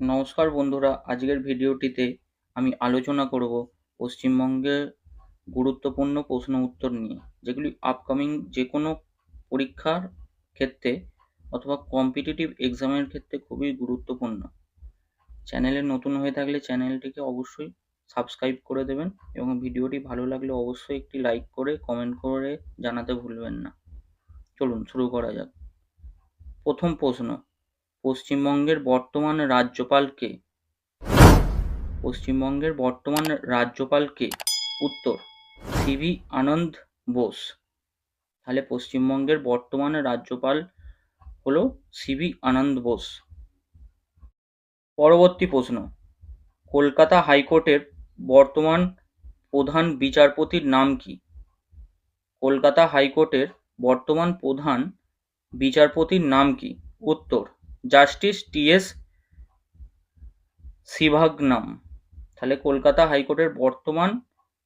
নমস্কার বন্ধুরা, আজকের ভিডিওটিতে আমি আলোচনা করব পশ্চিমবঙ্গের গুরুত্বপূর্ণ প্রশ্ন উত্তর নিয়ে, যেগুলি আপকামিং যে কোনো পরীক্ষার ক্ষেত্রে অথবা কম্পিটিটিভ এক্সামের ক্ষেত্রে খুবই গুরুত্বপূর্ণ। চ্যানেলে নতুন হয়ে থাকলে চ্যানেলটিকে অবশ্যই সাবস্ক্রাইব করে দেবেন এবং ভিডিওটি ভালো লাগলে অবশ্যই একটি লাইক করে কমেন্ট করে জানাতে ভুলবেন না। চলুন শুরু করা যাক। প্রথম প্রশ্ন পশ্চিমবঙ্গের বর্তমান রাজ্যপাল কে পশ্চিমবঙ্গের বর্তমান রাজ্যপাল কে উত্তর, সিভি আনন্দ বোস। তাহলে পশ্চিমবঙ্গের বর্তমান রাজ্যপাল হলো সিভি আনন্দ বোস। পরবর্তী প্রশ্ন, কলকাতা হাইকোর্টের বর্তমান প্রধান বিচারপতির নাম কি? কলকাতা হাইকোর্টের বর্তমান প্রধান বিচারপতির নাম কি? উত্তর জাস্টিস টি এস সিভাগনাম তাহলে কলকাতা হাইকোর্টের বর্তমান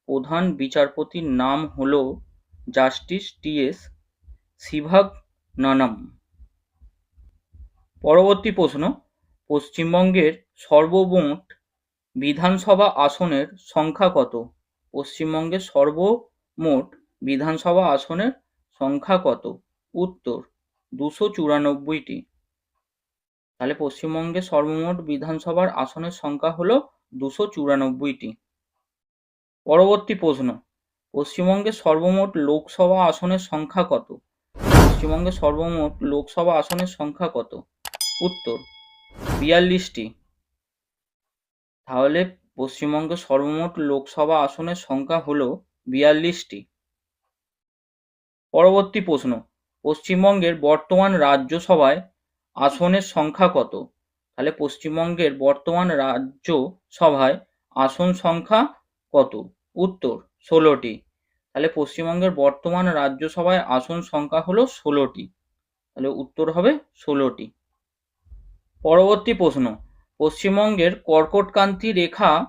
প্রধান বিচারপতির নাম হল জাস্টিস টি এস সিভাগনানম পরবর্তী প্রশ্ন, পশ্চিমবঙ্গের সর্বমোট বিধানসভা আসনের সংখ্যা কত? পশ্চিমবঙ্গের সর্বমোট বিধানসভা আসনের সংখ্যা কত? উত্তর, দুশো চুরানব্বইটি। তাহলে পশ্চিমবঙ্গে সর্বমোট বিধানসভার আসনের সংখ্যা হলো দুশো চুরানব্বইটি। পরবর্তী প্রশ্ন, পশ্চিমবঙ্গে সর্বমোট লোকসভা আসনের সংখ্যা কত? পশ্চিমবঙ্গের সর্বমোট লোকসভা আসনের সংখ্যা কত? উত্তর, বিয়াল্লিশটি। তাহলে পশ্চিমবঙ্গে সর্বমোট লোকসভা আসনের সংখ্যা হল বিয়াল্লিশটি। পরবর্তী প্রশ্ন, পশ্চিমবঙ্গের বর্তমান রাজ্যসভায় আসনের সংখ্যা কত? তাহলে পশ্চিমবঙ্গের বর্তমান রাজ্যসভায় আসন সংখ্যা কত? উত্তর, ষোলোটি। তাহলে পশ্চিমবঙ্গের বর্তমান রাজ্যসভায় আসন সংখ্যা হলো ষোলোটি। তাহলে উত্তর হবে ষোলোটি। পরবর্তী প্রশ্ন, পশ্চিমবঙ্গের কর্কটকান্তি রেখা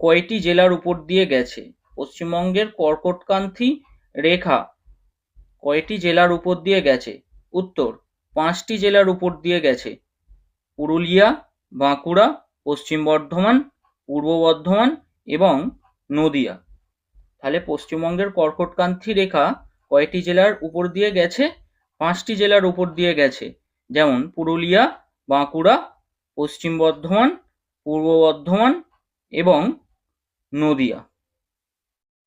কয়টি জেলার উপর দিয়ে গেছে? পশ্চিমবঙ্গের কর্কটকান্তি রেখা কয়টি জেলার উপর দিয়ে গেছে? উত্তর পাঁচটি জেলার উপর দিয়ে গেছে। পুরুলিয়া, বাঁকুড়া, পশ্চিম বর্ধমান, পূর্ব বর্ধমান এবং নদিয়া। তাহলে পশ্চিমবঙ্গের কর্কটকান্তি রেখা কয়টি জেলার উপর দিয়ে গেছে? পাঁচটি জেলার উপর দিয়ে গেছে। যেমন পুরুলিয়া, বাঁকুড়া, পশ্চিম বর্ধমান, পূর্ব বর্ধমান এবং নদিয়া।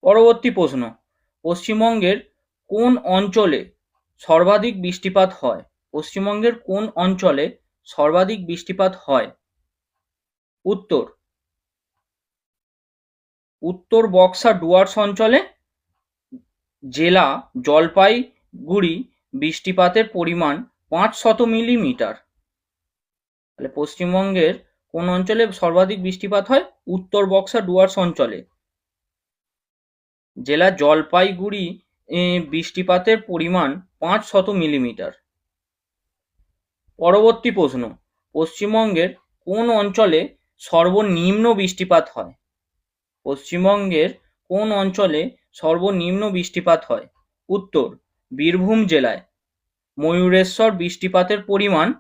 পরবর্তী প্রশ্ন, পশ্চিমবঙ্গের কোন অঞ্চলে সর্বাধিক বৃষ্টিপাত হয়? পশ্চিমবঙ্গের কোন অঞ্চলে সর্বাধিক বৃষ্টিপাত হয়? উত্তর। উত্তর বক্সা ডুয়ার্স অঞ্চলে জেলা জলপাইগুড়ি বৃষ্টিপাতের পরিমাণ পাঁচ শত মিলিমিটার। তাহলে পশ্চিমবঙ্গের কোন অঞ্চলে সর্বাধিক বৃষ্টিপাত হয়? উত্তর বক্সা ডুয়ার্স অঞ্চলে। জেলা জলপাইগুড়ি বৃষ্টিপাতের পরিমাণ পাঁচ শত মিলিমিটার। পরবর্তী প্রশ্ন, পশ্চিমবঙ্গের কোন অঞ্চলে সর্বনিম্ন বৃষ্টিপাত হয়? পশ্চিমবঙ্গের কোন অঞ্চলে সর্বনিম্ন বৃষ্টিপাত হয়? উত্তর, বীরভূম জেলায়। ময়ূরেশ্বর বৃষ্টিপাতের পরিমাণ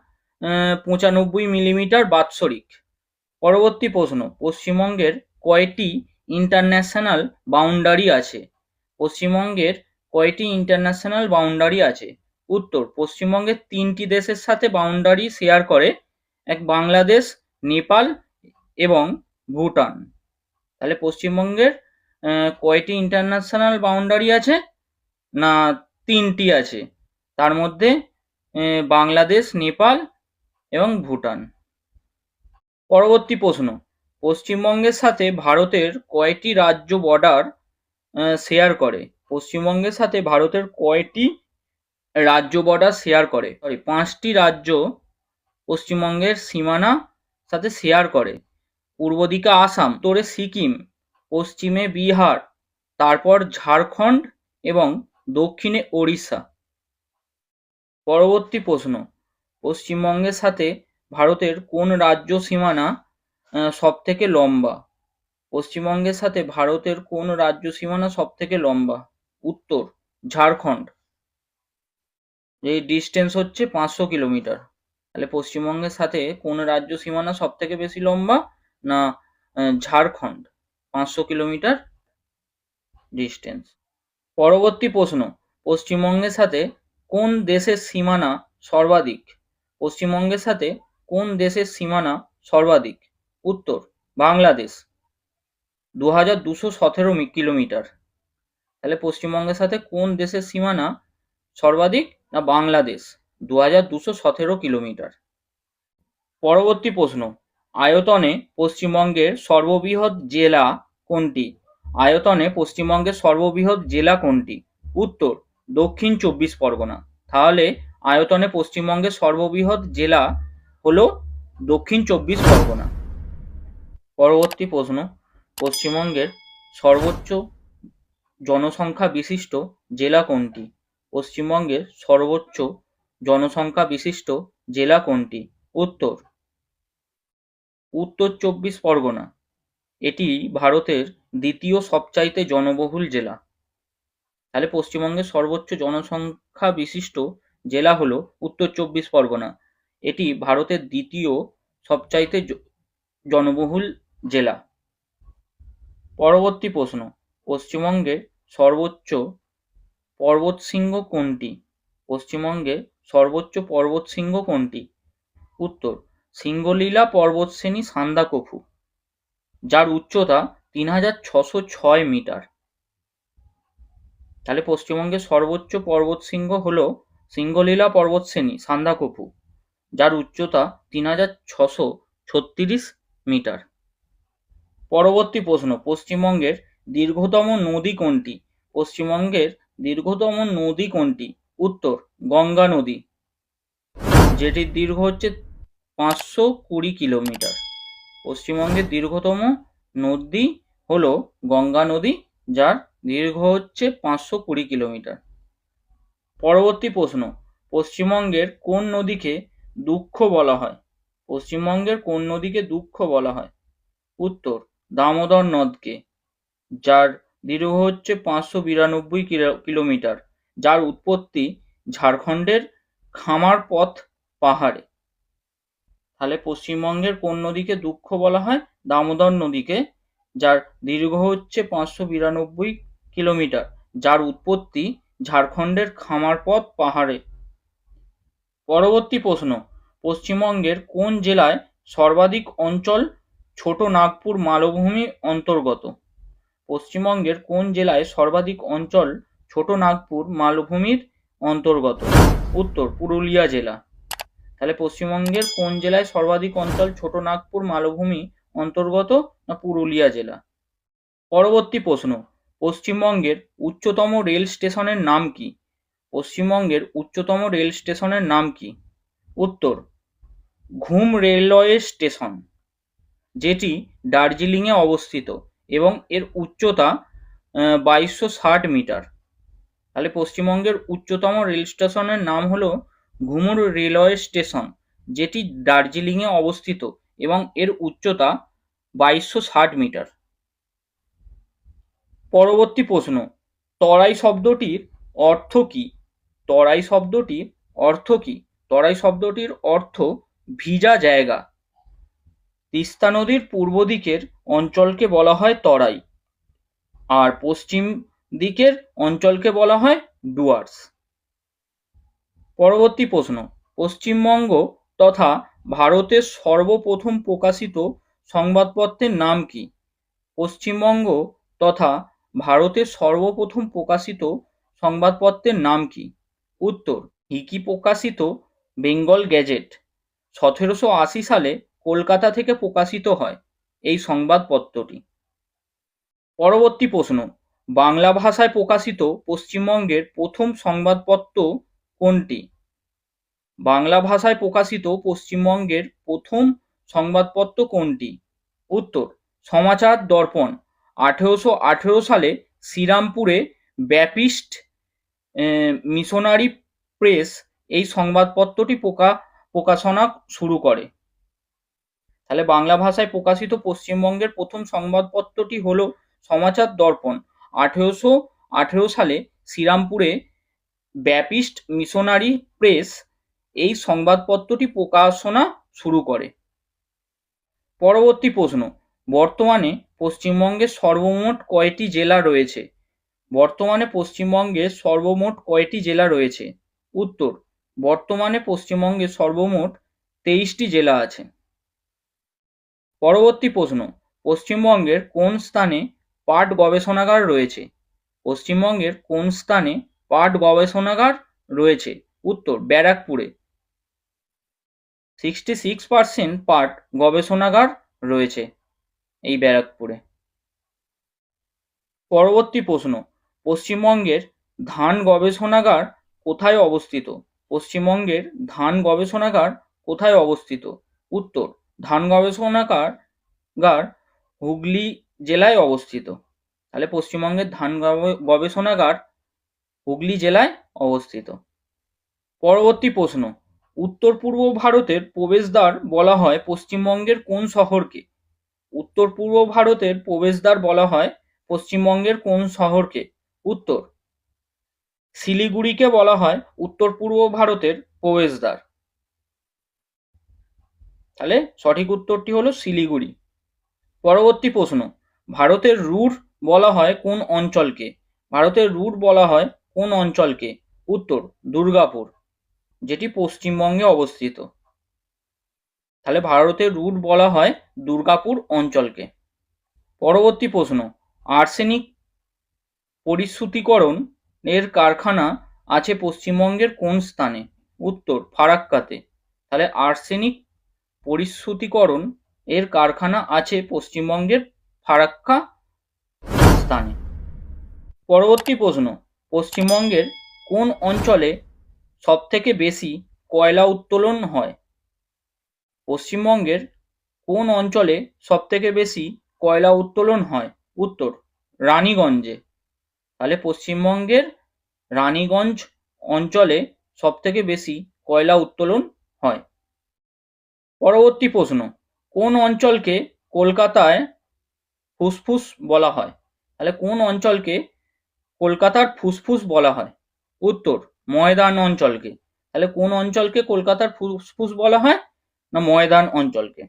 পঁচানব্বই মিলিমিটার বাৎসরিক। পরবর্তী প্রশ্ন, পশ্চিমবঙ্গের কয়টি ইন্টারন্যাশনাল বাউন্ডারি আছে? পশ্চিমবঙ্গের কয়টি ইন্টারন্যাশনাল বাউন্ডারি আছে? উত্তর পশ্চিমবঙ্গের তিনটি দেশের সাথে বাউন্ডারি শেয়ার করে, এক বাংলাদেশ, নেপাল এবং ভুটান। তাহলে পশ্চিমবঙ্গের কয়টি ইন্টারন্যাশনাল বাউন্ডারি আছে? না, তিনটি আছে। তার মধ্যে বাংলাদেশ, নেপাল এবং ভুটান। পরবর্তী প্রশ্ন, পশ্চিমবঙ্গের সাথে ভারতের কয়টি রাজ্য বর্ডার শেয়ার করে? পশ্চিমবঙ্গের সাথে ভারতের কয়টি রাজ্য বর্ডার শেয়ার করে। সরি পাঁচটি রাজ্য পশ্চিমবঙ্গের সীমানা সাথে শেয়ার করে। পূর্ব দিকে আসাম, উত্তরে সিকিম, পশ্চিমে বিহার, তারপর ঝাড়খণ্ড এবং দক্ষিণে ওড়িশা। পরবর্তী প্রশ্ন, পশ্চিমবঙ্গের সাথে ভারতের কোন রাজ্য সীমানা সব থেকে লম্বা? পশ্চিমবঙ্গের সাথে ভারতের কোন রাজ্য সীমানা সব থেকে লম্বা? উত্তর, ঝাড়খণ্ড। এই ডিস্টেন্স হচ্ছে পাঁচশো কিলোমিটার তাহলে পশ্চিমবঙ্গের সাথে কোন রাজ্য সীমানা সব থেকে বেশি লম্বা না ঝাড়খণ্ড? পাঁচশো কিলোমিটার ডিস্টেন্স পরবর্তী প্রশ্ন, পশ্চিমবঙ্গের সাথে কোন দেশের সীমানা সর্বাধিক? পশ্চিমবঙ্গের সাথে কোন দেশের সীমানা সর্বাধিক? উত্তর, বাংলাদেশ। দু হাজার দুশো সতেরো কিলোমিটার। তাহলে পশ্চিমবঙ্গের সাথে কোন দেশের সীমানা সর্বাধিক? না বাংলাদেশ দু হাজার দুশো সতেরো কিলোমিটার। পরবর্তী প্রশ্ন, আয়তনে পশ্চিমবঙ্গের সর্ববৃহৎ জেলা কোনটি? আয়তনে পশ্চিমবঙ্গের সর্ববৃহৎ জেলা কোনটি? উত্তর, দক্ষিণ চব্বিশ পরগনা। তাহলে আয়তনে পশ্চিমবঙ্গের সর্ববৃহৎ জেলা হল দক্ষিণ চব্বিশ পরগনা। পরবর্তী প্রশ্ন, পশ্চিমবঙ্গের সর্বোচ্চ জনসংখ্যা বিশিষ্ট জেলা কোনটি? পশ্চিমবঙ্গের সর্বোচ্চ জনসংখ্যা বিশিষ্ট জেলা কোনটি? উত্তর। উত্তর চব্বিশ পরগনা। এটি ভারতের দ্বিতীয় সবচাইতে জনবহুল জেলা। তাহলে পশ্চিমবঙ্গের সর্বোচ্চ জনসংখ্যা বিশিষ্ট জেলা হলো উত্তর চব্বিশ পরগনা। এটি ভারতের দ্বিতীয় সবচাইতে জনবহুল জেলা। পরবর্তী প্রশ্ন। পশ্চিমবঙ্গের সর্বোচ্চ পর্বতশৃঙ্গ কোনটি? পশ্চিমবঙ্গের সর্বোচ্চ পর্বতশৃঙ্গ কোনটি? উত্তর সিঙ্গলীলা পর্বতশ্রেণী সান্দাকফু, যার উচ্চতা তিন হাজার ছশো ছয় মিটার। তাহলে পশ্চিমবঙ্গের সর্বোচ্চ পর্বতশৃঙ্গ হল সিঙ্গলীলা পর্বতশ্রেণী সান্দাকফু, যার উচ্চতা তিন হাজার ছশো ছত্রিশ মিটার। পরবর্তী প্রশ্ন, পশ্চিমবঙ্গের দীর্ঘতম নদী কোনটি? পশ্চিমবঙ্গের দীর্ঘতম নদী কোনটি? উত্তর, গঙ্গা নদী। যেটির দীর্ঘ হচ্ছে পাঁচশো কুড়ি কিলোমিটার। পশ্চিমবঙ্গের দীর্ঘতম নদী হল গঙ্গা নদী, যার দীর্ঘ হচ্ছে পাঁচশো কুড়ি কিলোমিটার। পরবর্তী প্রশ্ন, পশ্চিমবঙ্গের কোন নদীকে দুঃখ বলা হয়? পশ্চিমবঙ্গের কোন নদীকে দুঃখ বলা হয়? উত্তর, দামোদর নদকে, যার দীর্ঘ হচ্ছে পাঁচশো বিরানব্বই কিলো- কিলোমিটার, যার উৎপত্তি ঝাড়খণ্ডের খামার পথ পাহাড়ে। তাহলে পশ্চিমবঙ্গের কোন নদীকে দুঃখ বলা হয়? দামোদর নদীকে, যার দীর্ঘ হচ্ছে পাঁচশো বিরানব্বই কিলোমিটার, যার উৎপত্তি ঝাড়খণ্ডের খামারপথ পাহাড়ে। পরবর্তী প্রশ্ন, পশ্চিমবঙ্গের কোন জেলায় সর্বাধিক অঞ্চল ছোট নাগপুর মালভূমি অন্তর্গত? পশ্চিমবঙ্গের কোন জেলায় সর্বাধিক অঞ্চল ছোট নাগপুর মালভূমির অন্তর্গত? উত্তর, পুরুলিয়া জেলা। তাহলে পশ্চিমবঙ্গের কোন জেলায় সর্বাধিক অঞ্চল ছোট নাগপুর মালভূমি অন্তর্গত না পুরুলিয়া জেলা? পরবর্তী প্রশ্ন, পশ্চিমবঙ্গের উচ্চতম রেল স্টেশনের নাম কি? পশ্চিমবঙ্গের উচ্চতম রেল স্টেশনের নাম কি? উত্তর, ঘুম রেলওয়ে স্টেশন, যেটি দার্জিলিংয়ে অবস্থিত। এবং এর উচ্চতা বাইশশো ষাট মিটার। তাহলে পশ্চিমবঙ্গের উচ্চতম রেল স্টেশনের নাম হলো ঘুমুর রেলওয়ে স্টেশন, যেটি দার্জিলিংয়ে অবস্থিত এবং এর উচ্চতা বাইশশো ষাট মিটার। পরবর্তী প্রশ্ন, তরাই শব্দটির অর্থ কি? তরাই শব্দটির অর্থ কি? তরাই শব্দটির অর্থ ভিজা জায়গা। তিস্তা নদীর পূর্ব দিকের অঞ্চলকে বলা হয় তরাই, আর পশ্চিম দিকের অঞ্চলকে বলা হয় ডুয়ার্স। পরবর্তী প্রশ্ন, পশ্চিমবঙ্গ তথা ভারতের সর্বপ্রথম প্রকাশিত সংবাদপত্রের নাম কি? পশ্চিমবঙ্গ তথা ভারতের সর্বপ্রথম প্রকাশিত সংবাদপত্রের নাম কি? উত্তর, হিকি প্রকাশিত বেঙ্গল গ্যাজেট সতেরোশো আশি সালে কলকাতা থেকে প্রকাশিত হয় এই সংবাদপত্রটি। পরবর্তী প্রশ্ন, বাংলা ভাষায় প্রকাশিত পশ্চিমবঙ্গের প্রথম সংবাদপত্র কোনটি? বাংলা ভাষায় প্রকাশিত পশ্চিমবঙ্গের প্রথম সংবাদপত্র কোনটি? উত্তর, সমাচার দর্পণ, আঠেরোশো আঠেরো সালে শ্রীরামপুরে ব্যাপিস্ট মিশনারি প্রেস এই সংবাদপত্রটি প্রকা, প্রকাশনা শুরু করে। তাহলে বাংলা ভাষায় প্রকাশিত পশ্চিমবঙ্গের প্রথম সংবাদপত্রটি হলো সমাচার দর্পণ। আঠেরোশো আঠেরো সালে শ্রীরামপুরে ব্যাপিস্ট মিশনারি প্রেস এই সংবাদপত্রটি প্রকাশনা শুরু করে। পরবর্তী প্রশ্ন, বর্তমানে পশ্চিমবঙ্গে সর্বমোট কয়টি জেলা রয়েছে? বর্তমানে পশ্চিমবঙ্গে সর্বমোট কয়টি জেলা রয়েছে? উত্তর, বর্তমানে পশ্চিমবঙ্গে সর্বমোট তেইশটি জেলা আছে। পরবর্তী প্রশ্ন, পশ্চিমবঙ্গের কোন স্থানে পাট গবেষণাগার রয়েছে? পশ্চিমবঙ্গের কোন স্থানে পাট গবেষণাগার রয়েছে? উত্তর, ব্যারাকপুরে। সিক্সটি সিক্স পার্সেন্ট পাট গবেষণাগার রয়েছে এই ব্যারাকপুরে। পরবর্তী প্রশ্ন, পশ্চিমবঙ্গের ধান গবেষণাগার কোথায় অবস্থিত? পশ্চিমবঙ্গের ধান গবেষণাগার কোথায় অবস্থিত? উত্তর ধান গবেষণাগার গার হুগলি জেলায় অবস্থিত। তাহলে পশ্চিমবঙ্গের ধান গবেষণাগার হুগলি জেলায় অবস্থিত। পরবর্তী প্রশ্ন, উত্তর পূর্ব ভারতের প্রবেশদ্বার বলা হয় পশ্চিমবঙ্গের কোন শহরকে? উত্তর পূর্ব ভারতের প্রবেশদ্বার বলা হয় পশ্চিমবঙ্গের কোন শহরকে? উত্তর, শিলিগুড়িকে বলা হয় উত্তর পূর্ব ভারতের প্রবেশদ্বার। তাহলে সঠিক উত্তরটি হলো শিলিগুড়ি। পরবর্তী প্রশ্ন, ভারতের রুট বলা হয় কোন অঞ্চলকে? ভারতের রুট বলা হয় কোন অঞ্চলকে? উত্তর, দুর্গাপুর, যেটি পশ্চিমবঙ্গে অবস্থিত। তাহলে ভারতের রুট বলা হয় দুর্গাপুর অঞ্চলকে। পরবর্তী প্রশ্ন, আর্সেনিক পরিশ্রুতিকরণ এর কারখানা আছে পশ্চিমবঙ্গের কোন স্থানে? উত্তর, ফারাক্কাতে। তাহলে আর্সেনিক পরিশ্রুতিকরণ এর কারখানা আছে পশ্চিমবঙ্গের ফারাক্কা স্থানে। পরবর্তী প্রশ্ন, পশ্চিমবঙ্গের কোন অঞ্চলে সবথেকে বেশি কয়লা উত্তোলন হয়? পশ্চিমবঙ্গের কোন অঞ্চলে সবথেকে বেশি কয়লা উত্তোলন হয়? উত্তর, রানীগঞ্জে। তাহলে পশ্চিমবঙ্গের রানীগঞ্জ অঞ্চলে সবথেকে বেশি কয়লা উত্তোলন হয়? পরবর্তী প্রশ্ন, কোন অঞ্চলকে কলকাতায় ফুসফুস বলা হয়? তাহলে কোন অঞ্চলকে কলকাতার ফুসফুস বলা হয়? উত্তর, ময়দান অঞ্চলকে। তাহলে কোন অঞ্চলকে কলকাতার ফুসফুস বলা হয় না ময়দান অঞ্চলকে?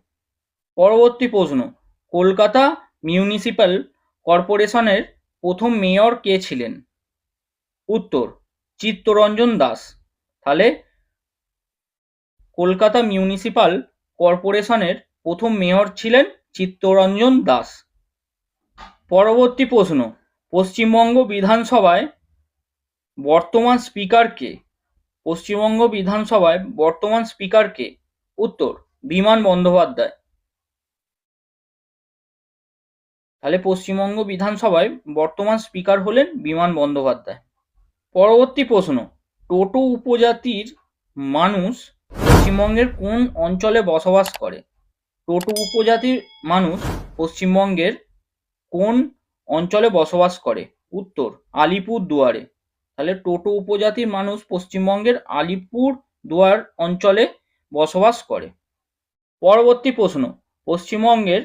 পরবর্তী প্রশ্ন, কলকাতা মিউনিসিপ্যাল কর্পোরেশনের প্রথম মেয়র কে ছিলেন? উত্তর, চিত্তরঞ্জন দাস। তাহলে কলকাতা মিউনিসিপাল কর্পোরেশনের প্রথম মেয়র ছিলেন চিত্তরঞ্জন দাস। পরবর্তী প্রশ্ন, পশ্চিমবঙ্গ বিধানসভায় বর্তমান স্পিকার কে? পশ্চিমবঙ্গ বিধানসভায় বর্তমান স্পিকার কে? উত্তর বিমান বন্দ্যোপাধ্যায়। তাহলে পশ্চিমবঙ্গ বিধানসভায় বর্তমান স্পিকার হলেন বিমান বন্দ্যোপাধ্যায়। পরবর্তী প্রশ্ন, টোটো উপজাতির মানুষ পশ্চিমবঙ্গের কোন অঞ্চলে বসবাস করে? টোটো উপজাতির মানুষ পশ্চিমবঙ্গের কোন অঞ্চলে বসবাস করে? উত্তর, আলিপুর দুয়ারে। তাহলে টোটো উপজাতির মানুষ পশ্চিমবঙ্গের আলিপুর দুয়ার অঞ্চলে বসবাস করে। পরবর্তী প্রশ্ন, পশ্চিমবঙ্গের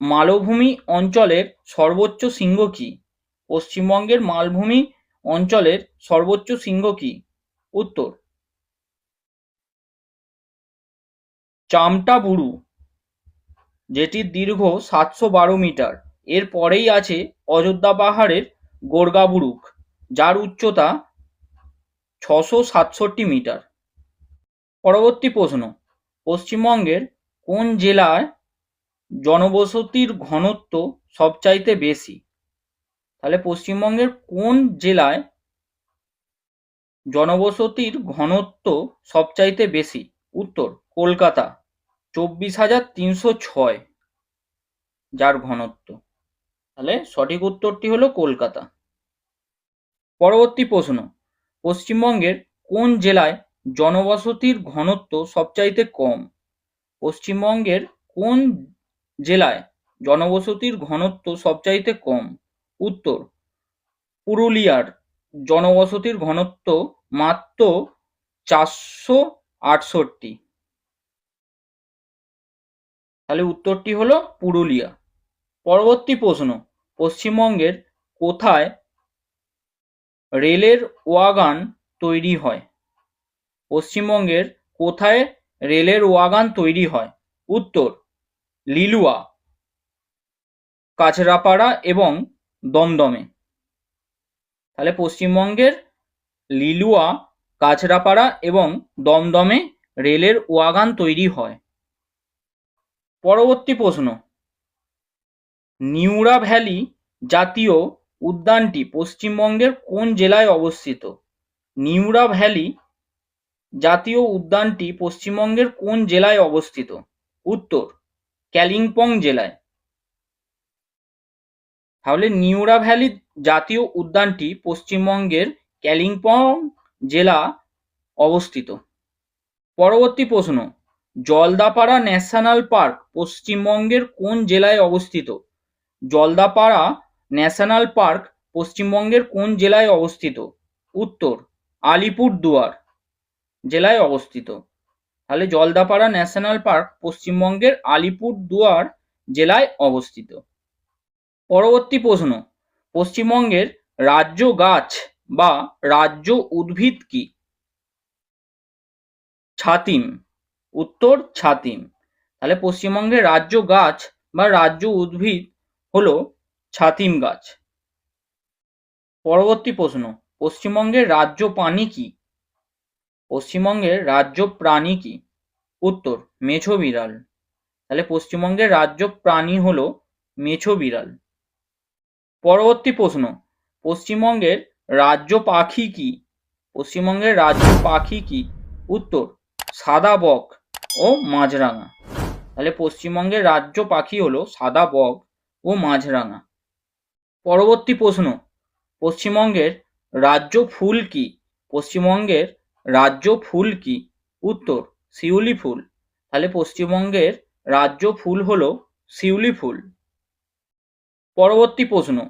মালভূমি অঞ্চলের সর্বোচ্চ শৃঙ্গ কি? পশ্চিমবঙ্গের মালভূমি অঞ্চলের সর্বোচ্চ শৃঙ্গ কি? উত্তর চামটা বুরু যেটির দীর্ঘ সাতশো বারো মিটার। এর পরেই আছে অযোধ্যা পাহাড়ের গোর্গাবুরুক যার উচ্চতা ছশো সাতষট্টি মিটার। পরবর্তী প্রশ্ন, পশ্চিমবঙ্গের কোন জেলায় জনবসতির ঘনত্ব সবচাইতে বেশি? তাহলে পশ্চিমবঙ্গের কোন জেলায় জনবসতির ঘনত্ব সবচাইতে বেশি? উত্তর, কলকাতা। চব্বিশ হাজার তিনশো ছয়, যার ঘনত্ব। তাহলে সঠিক উত্তরটি হলো কলকাতা। পরবর্তী প্রশ্ন, পশ্চিমবঙ্গের কোন জেলায় জনবসতির ঘনত্ব সবচাইতে কম? পশ্চিমবঙ্গের কোন জেলায় জনবসতির ঘনত্ব সবচাইতে কম? উত্তর, পুরুলিয়ার জনবসতির ঘনত্ব মাত্র চারশো আটষট্টি। তাহলে উত্তরটি হলো পুরুলিয়া। পরবর্তী প্রশ্ন, পশ্চিমবঙ্গের কোথায় রেলের ওয়াগান তৈরি হয়? পশ্চিমবঙ্গের কোথায় রেলের ওয়াগান তৈরি হয়? উত্তর, লিলুয়া কাছড়াপাড়া এবং দমদমে। তাহলে পশ্চিমবঙ্গের লিলুয়া কাছড়াপাড়া এবং দমদমে রেলের ওয়াগান তৈরি হয়। পরবর্তী প্রশ্ন। নিউরা ভ্যালি জাতীয় উদ্যানটি পশ্চিমবঙ্গের কোন জেলায় অবস্থিত? নিউরা ভ্যালি জাতীয় উদ্যানটি পশ্চিমবঙ্গের কোন জেলায় অবস্থিত? উত্তর কালিম্পং জেলায়। তাহলে নিউরা ভ্যালি জাতীয় উদ্যানটি পশ্চিমবঙ্গের কালিম্পং জেলা অবস্থিত। পরবর্তী প্রশ্ন জলদাপাড়া ন্যাশনাল পার্ক পশ্চিমবঙ্গের কোন জেলায় অবস্থিত? জলদাপাড়া ন্যাশনাল পার্ক পশ্চিমবঙ্গের কোন জেলায় অবস্থিত? উত্তর, আলিপুরদুয়ার জেলায় অবস্থিত। তাহলে জলদাপাড়া ন্যাশনাল পার্ক পশ্চিমবঙ্গের আলিপুরদুয়ার জেলায় অবস্থিত। পরবর্তী প্রশ্ন, পশ্চিমবঙ্গের রাজ্য গাছ বা রাজ্য উদ্ভিদ কি? ছাতিম উত্তর ছাতিম। তাহলে পশ্চিমবঙ্গের রাজ্য গাছ বা রাজ্য উদ্ভিদ হলো ছাতিম গাছ। পরবর্তী প্রশ্ন, পশ্চিমবঙ্গের রাজ্য প্রাণী কি? পশ্চিমবঙ্গের রাজ্য প্রাণী কি? উত্তর, মেছো বিড়াল। তাহলে পশ্চিমবঙ্গের রাজ্য প্রাণী হলো মেছো বিড়াল। পরবর্তী প্রশ্ন, পশ্চিমবঙ্গের রাজ্য পাখি কি? পশ্চিমবঙ্গের রাজ্য পাখি কি? উত্তর, সাদা বক। ও মাছরাঙা তাহলে পশ্চিমবঙ্গের রাজ্য পাখি হলো সাদা বক ও মাছরাঙা পরবর্তী প্রশ্ন, পশ্চিমবঙ্গের রাজ্য ফুল কি? পশ্চিমবঙ্গের রাজ্য ফুল কি? উত্তর, শিউলি ফুল। তাহলে পশ্চিমবঙ্গের রাজ্য ফুল হলো শিউলি ফুল। পরবর্তী প্রশ্ন,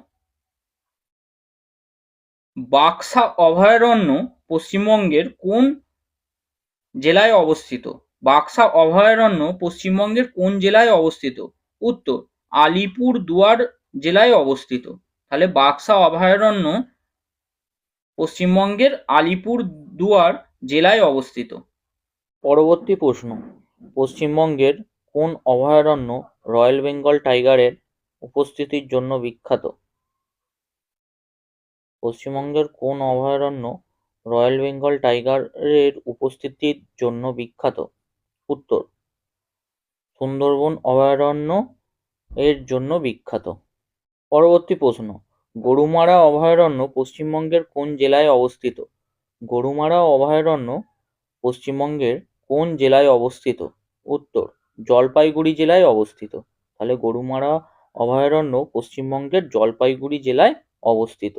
বাক্সা অভয়ারণ্য পশ্চিমবঙ্গের কোন জেলায় অবস্থিত? বাক্সা অভয়ারণ্য পশ্চিমবঙ্গের কোন জেলায় অবস্থিত? উত্তর, আলিপুর দুয়ার জেলায় অবস্থিত। তাহলে বাক্সা অভয়ারণ্য পশ্চিমবঙ্গের আলিপুর দুয়ার জেলায় অবস্থিত। পরবর্তী প্রশ্ন, পশ্চিমবঙ্গের কোন অভয়ারণ্য রয়্যাল বেঙ্গল টাইগারের উপস্থিতির জন্য বিখ্যাত? পশ্চিমবঙ্গের কোন অভয়ারণ্য রয়্যাল বেঙ্গল টাইগারের উপস্থিতির জন্য বিখ্যাত? উত্তর। সুন্দরবন অভয়ারণ্য এর জন্য বিখ্যাত। পরবর্তী প্রশ্ন, গরুমারা অভয়ারণ্য পশ্চিমবঙ্গের কোন জেলায় অবস্থিত? গরুমারা অভয়ারণ্য পশ্চিমবঙ্গের কোন জেলায় অবস্থিত? উত্তর, জলপাইগুড়ি জেলায় অবস্থিত। তাহলে গরুমারা অভয়ারণ্য পশ্চিমবঙ্গের জলপাইগুড়ি জেলায় অবস্থিত।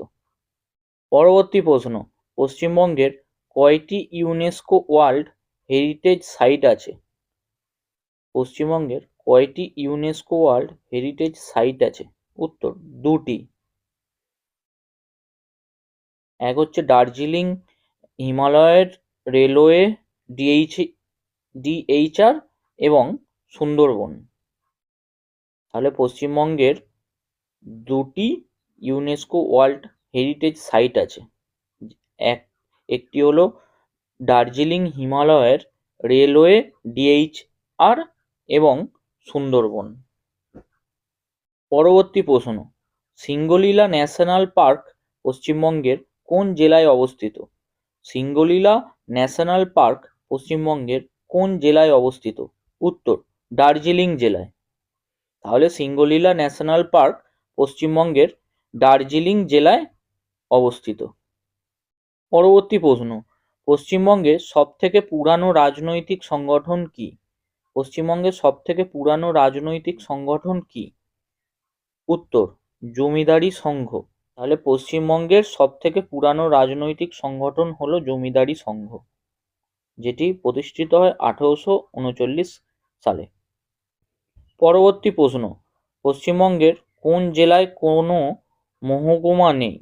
পরবর্তী প্রশ্ন, পশ্চিমবঙ্গের কয়টি ইউনেস্কো ওয়ার্ল্ড হেরিটেজ সাইট আছে? পশ্চিমবঙ্গের কয়টি ইউনেস্কো ওয়ার্ল্ড হেরিটেজ সাইট আছে? উত্তর, দুটি। এক হচ্ছে দার্জিলিং হিমালয়ের রেলওয়ে ডিএইচ ডিএইচআর এবং সুন্দরবন। তাহলে পশ্চিমবঙ্গের দুটি ইউনেস্কো ওয়ার্ল্ড হেরিটেজ সাইট আছে। এক, একটি হলো দার্জিলিং হিমালয়ের রেলওয়ে ডিএইচআর এবং সুন্দরবন। পরবর্তী প্রশ্ন, সিঙ্গলীলা ন্যাশনাল পার্ক পশ্চিমবঙ্গের কোন জেলায় অবস্থিত? সিঙ্গলীলা ন্যাশনাল পার্ক পশ্চিমবঙ্গের কোন জেলায় অবস্থিত? উত্তর, দার্জিলিং জেলায়। তাহলে সিঙ্গলীলা ন্যাশনাল পার্ক পশ্চিমবঙ্গের দার্জিলিং জেলায় অবস্থিত। পরবর্তী প্রশ্ন, পশ্চিমবঙ্গের সবথেকে পুরানো রাজনৈতিক সংগঠন কি? পশ্চিমবঙ্গের সবথেকে পুরানো রাজনৈতিক সংগঠন কি? উত্তর, জমিদারি সংঘ। তাহলে পশ্চিমবঙ্গের সবথেকে পুরানো রাজনৈতিক সংগঠন হলো জমিদারি সংঘ, যেটি প্রতিষ্ঠিত হয় আঠেরোশো উনচল্লিশ সালে। পরবর্তী প্রশ্ন, পশ্চিমবঙ্গের কোন জেলায় কোনো মহকুমা নেই?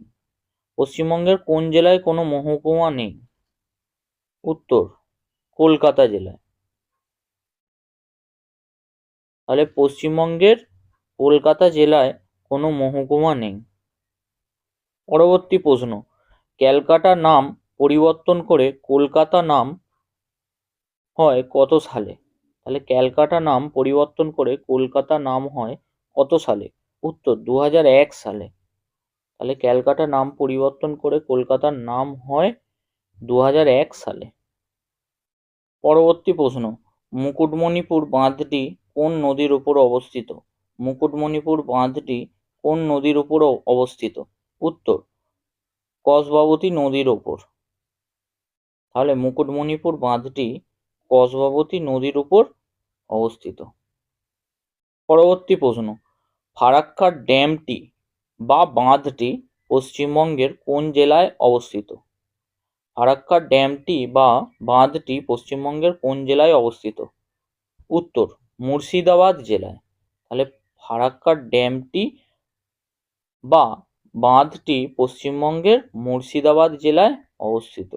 পশ্চিমবঙ্গের কোন জেলায় কোনো মহকুমা নেই? উত্তর, কলকাতা জেলায়। তাহলে পশ্চিমবঙ্গের কলকাতা জেলায় কোনো মহকুমা নেই। পরবর্তী প্রশ্ন, ক্যালকাটা নাম পরিবর্তন করে কলকাতা নাম হয় কত সালে? তাহলে ক্যালকাটা নাম পরিবর্তন করে কলকাতা নাম হয় কত সালে? উত্তর দু হাজার এক সালে। তাহলে ক্যালকাটা নাম পরিবর্তন করে কলকাতার নাম হয় দু হাজার এক সালে। পরবর্তী প্রশ্ন, মুকুটমণিপুর বাঁধটি কোন নদীর উপর অবস্থিত? মুকুটমণিপুর বাঁধটি কোন নদীর উপর অবস্থিত? উত্তর, কসবাবতী নদীর ওপর তাহলে মুকুটমণিপুর বাঁধটি কসবাবতী নদীর উপর অবস্থিত। পরবর্তী প্রশ্ন ফারাক্কা ড্যামটি বা বাঁধটি পশ্চিমবঙ্গের কোন জেলায় অবস্থিত? ফারাক্কা ড্যামটি বা বাঁধটি পশ্চিমবঙ্গের কোন জেলায় অবস্থিত? উত্তর মুর্শিদাবাদ জেলায়। তাহলে ফারাক্কা ড্যামটি বা বাঁধটি পশ্চিমবঙ্গের মুর্শিদাবাদ জেলায় অবস্থিত।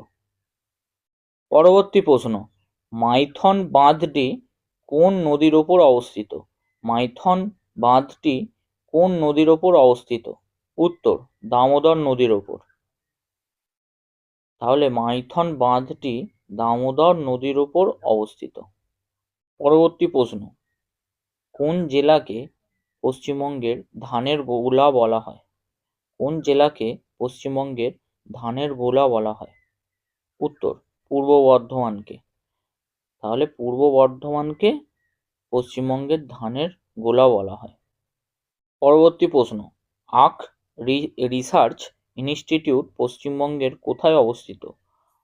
পরবর্তী প্রশ্ন, মাইথন বাঁধটি কোন নদীর ওপর অবস্থিত? মাইথন বাঁধটি কোন নদীর ওপর অবস্থিত? উত্তর, দামোদর নদীর ওপর। তাহলে মাইথন বাঁধটি দামোদর নদীর ওপর অবস্থিত। পরবর্তী প্রশ্ন। কোন জেলাকে পশ্চিমবঙ্গের ধানের গোলা বলা হয়? কোন জেলাকে পশ্চিমবঙ্গের ধানের গোলা বলা হয়? উত্তর, পূর্ব বর্ধমানকে। তাহলে পূর্ব বর্ধমানকে পশ্চিমবঙ্গের ধানের গোলা বলা হয়। পরবর্তী প্রশ্ন, আখ রিসার্চ ইনস্টিটিউট পশ্চিমবঙ্গের কোথায় অবস্থিত?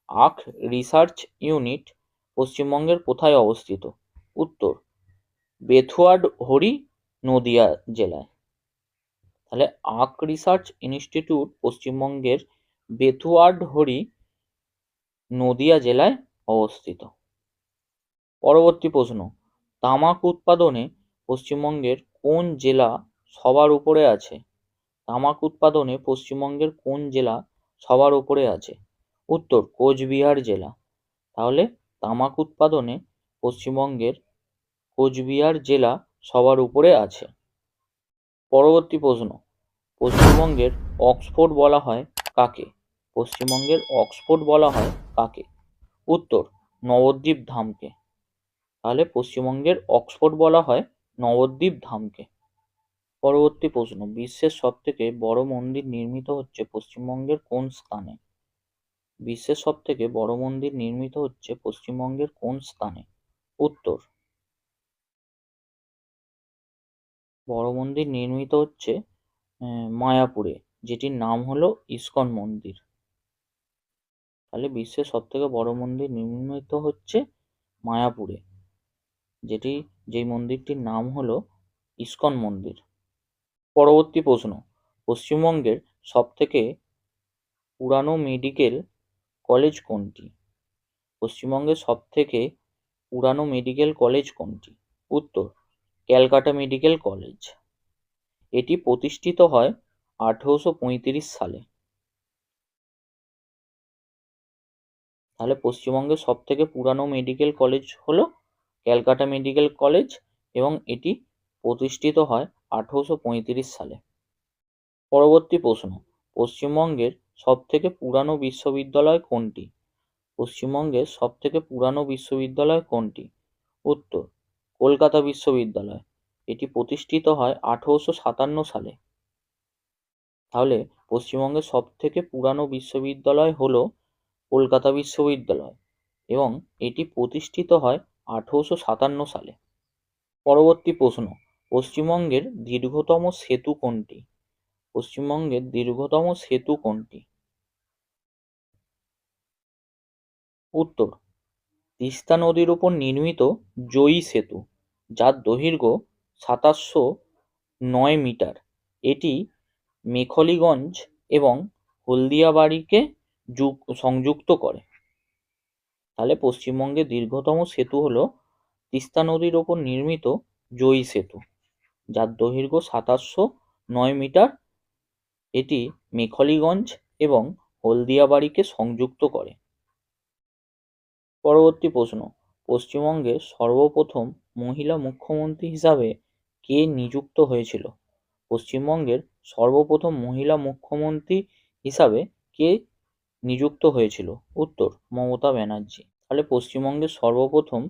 আখ রিসার্চ ইউনিট পশ্চিমবঙ্গের কোথায় অবস্থিত? উত্তর। বেথুয়াড হরি নদিয়া জেলায়। তাহলে আক রিসার্চ ইনস্টিটিউট পশ্চিমবঙ্গের বেথুয়াডহরি নদিয়া জেলায় অবস্থিত। পরবর্তী প্রশ্ন, তামাক উৎপাদনে পশ্চিমবঙ্গের কোন জেলা সবার উপরে আছে? তামাক উৎপাদনে পশ্চিমবঙ্গের কোন জেলা সবার উপরে আছে? উত্তর, কোচবিহার জেলা। তাহলে তামাক উৎপাদনে পশ্চিমবঙ্গের কোচবিহার জেলা সবার উপরে আছে। পরবর্তী প্রশ্ন, পশ্চিমবঙ্গের অক্সফোর্ড বলা হয় কাকে? পশ্চিমবঙ্গের অক্সফোর্ড বলা হয় কাকে? উত্তর, নবদ্বীপ ধামকে। তাহলে পশ্চিমবঙ্গের অক্সফোর্ড বলা হয় নবদ্বীপ ধামকে। পরবর্তী প্রশ্ন, বিশ্বের সবথেকে বড় মন্দির নির্মিত হচ্ছে পশ্চিমবঙ্গের কোন স্থানে? বিশ্বের সবথেকে বড় মন্দির নির্মিত হচ্ছে পশ্চিমবঙ্গের কোন স্থানে? উত্তর বড় মন্দির নির্মিত হচ্ছে মায়াপুরে, যেটির নাম হলো ইস্কন মন্দির। তাহলে বিশ্বের সবথেকে বড় মন্দির নির্মিত হচ্ছে মায়াপুরে, যেটি, যেই মন্দিরটির নাম হলো ইস্কন মন্দির। পরবর্তী প্রশ্ন, পশ্চিমবঙ্গের সবথেকে পুরানো মেডিকেল কলেজ কোনটি? পশ্চিমবঙ্গের সবথেকে পুরানো মেডিকেল কলেজ কোনটি? উত্তর ক্যালকাটা মেডিকেল কলেজ। এটি প্রতিষ্ঠিত হয় আঠেরোশো পঁয়ত্রিশ সালে। তাহলে পশ্চিমবঙ্গের সব থেকে পুরানো মেডিকেল কলেজ হলো ক্যালকাটা মেডিকেল কলেজ এবং এটি প্রতিষ্ঠিত হয় আঠেরোশো পঁয়ত্রিশ সালে। পরবর্তী প্রশ্ন, পশ্চিমবঙ্গের সব থেকে পুরানো বিশ্ববিদ্যালয় কোনটি? পশ্চিমবঙ্গের সব থেকে পুরানো বিশ্ববিদ্যালয় কোনটি? উত্তর কলকাতা বিশ্ববিদ্যালয়। এটি প্রতিষ্ঠিত হয় আঠেরোশো সাতান্ন সালে। তাহলে পশ্চিমবঙ্গের সব থেকে পুরানো বিশ্ববিদ্যালয় হলো কলকাতা বিশ্ববিদ্যালয় এবং এটি প্রতিষ্ঠিত হয় আঠেরোশো সাতান্ন সালে। পরবর্তী প্রশ্ন, পশ্চিমবঙ্গের দীর্ঘতম সেতু কোনটি? পশ্চিমবঙ্গের দীর্ঘতম সেতু কোনটি? উত্তর তিস্তা নদীর উপর নির্মিত জয়ী সেতু, যার দৈর্ঘ্য সাতাশশো নয় মিটার। এটি মেখলিগঞ্জ এবং হলদিয়াবাড়িকে যুগ, সংযুক্ত করে। তাহলে পশ্চিমবঙ্গের দীর্ঘতম সেতু হলো তিস্তা নদীর ওপর নির্মিত জয়ী সেতু, যার দৈর্ঘ্য সাতাশশো নয় মিটার। এটি মেখলিগঞ্জ এবং হলদিয়াবাড়িকে সংযুক্ত করে। পরবর্তী প্রশ্ন। পশ্চিমবঙ্গের সর্বপ্রথম মহিলা মুখ্যমন্ত্রী হিসাবে কে নিযুক্ত হয়েছিল? পশ্চিমবঙ্গের সর্বপ্রথম মহিলা মুখ্যমন্ত্রী হিসাবে কে নিযুক্ত হয়েছিল? উত্তর, মমতা ব্যানার্জি। তাহলে পশ্চিমবঙ্গের সর্বপ্রথম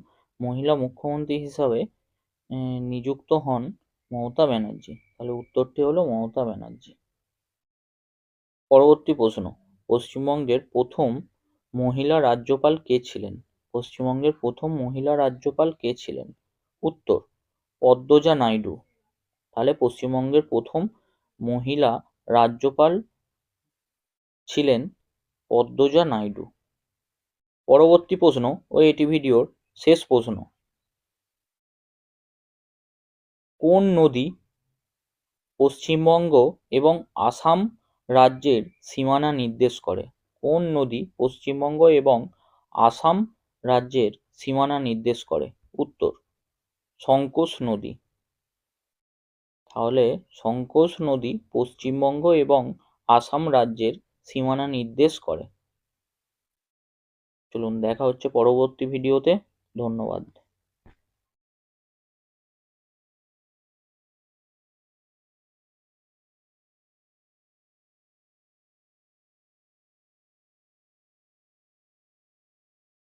মহিলা মুখ্যমন্ত্রী হিসাবে নিযুক্ত হন মমতা ব্যানার্জি। তাহলে উত্তরটি হলো মমতা ব্যানার্জি। পরবর্তী প্রশ্ন। পশ্চিমবঙ্গের প্রথম মহিলা রাজ্যপাল কে ছিলেন? পশ্চিমবঙ্গের প্রথম মহিলা রাজ্যপাল কে ছিলেন? উত্তর, পদ্মজা নাইডু। তাহলে পশ্চিমবঙ্গের প্রথম মহিলা রাজ্যপাল ছিলেন পদ্মজা নাইডু। পরবর্তী প্রশ্ন ও এটি ভিডিওর শেষ প্রশ্ন। কোন নদী পশ্চিমবঙ্গ এবং আসাম রাজ্যের সীমানা নির্দেশ করে? কোন নদী পশ্চিমবঙ্গ এবং আসাম রাজ্যের সীমানা নির্দেশ করে? উত্তর সংকোচ নদী। তাহলে সংকোচ নদী পশ্চিমবঙ্গ এবং আসাম রাজ্যের সীমানা নির্দেশ করে। চলুন দেখা হচ্ছে পরবর্তী ভিডিওতে। ধন্যবাদ।